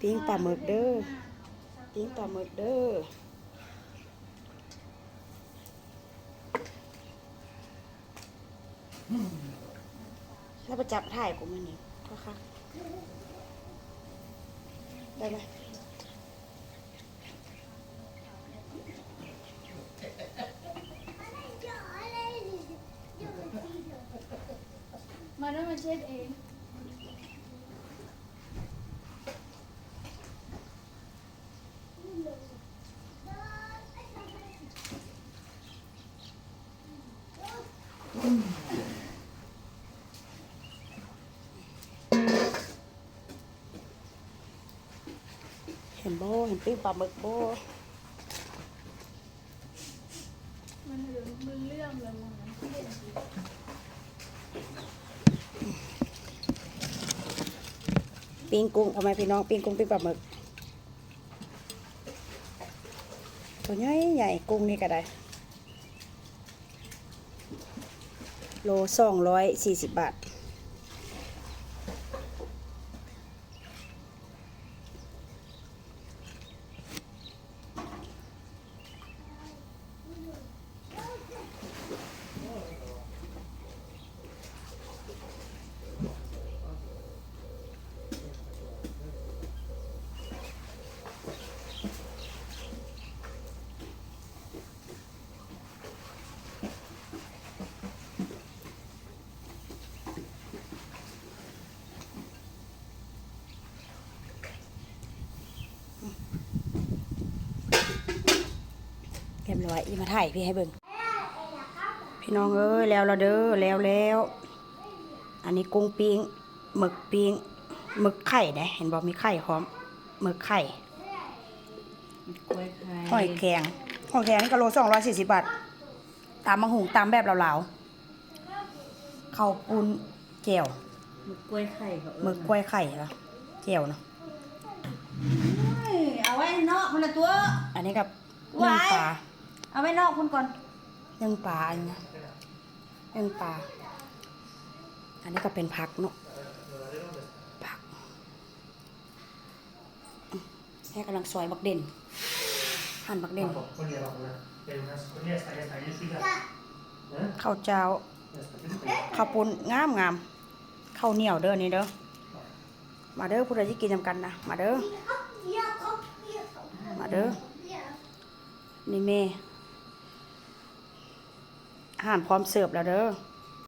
ปิ้งปลาหมึกเด้อปิ้งปลาหมึกเด้อแล้วไปจับถ่ายกูมานี่ก็ค่ะได้ไหมมาด้วยมาเช็ดเอง เห็นโบเห็นปิ้งปลาหมึกโบมันเหลือมันเลื่อมเลยมันเห็นสิปิ้งกุ้งทำไมพี่น้องปิ้งกุ้งปิ้งปลาหมึกตัวใหญ่ใหญ่กุ้งนี่ก็ได้ โลสองร้อยสี่สิบบาท รียบร้อยอีมาถ่ายพี่ให้เบิ่งพี่น้องเอ้ยแล้วเราเด้อแล้วแล้วอันนี้กุ้งปิ้งหมึกปิ้งหมึกไข่นะเห็นบอกมีไข่พร้อมหมึกไข่กล้วยไข่หอยแครงหอยแครงนี่ก็โลสองร้อยสี่สิบบาทตามมะหุงตามแบบเหลาๆข้าวปุ้นแจ่วหมึกกล้วยไข่เขาหมึกกล้วยไข่เหรอแจ่วเนาะเอาไว้นอกคนละตัว อันนี้กับนึ่งปลา เอาไว้นอกคนก่อนนึ่งปลาอันนี้นะนึ่งปลา อันนี้ก็เป็นผักเนาะผักอืมแม่กำลังซอยบักเด่น หั่นบักเด่น Con gli una, per una seconda stai stai uscita. Eh? ข้าวเจ้า Aspetta, ข้าวปุ้นงามงามข้าวเหนียวเด้อนี่เด้อ มาเด้อผู้ใดที่กินนำกันนะ มาเด้อ มาเด้อ นี่แม่ อาหารพร้อมเสิร์ฟแล้วเด้อ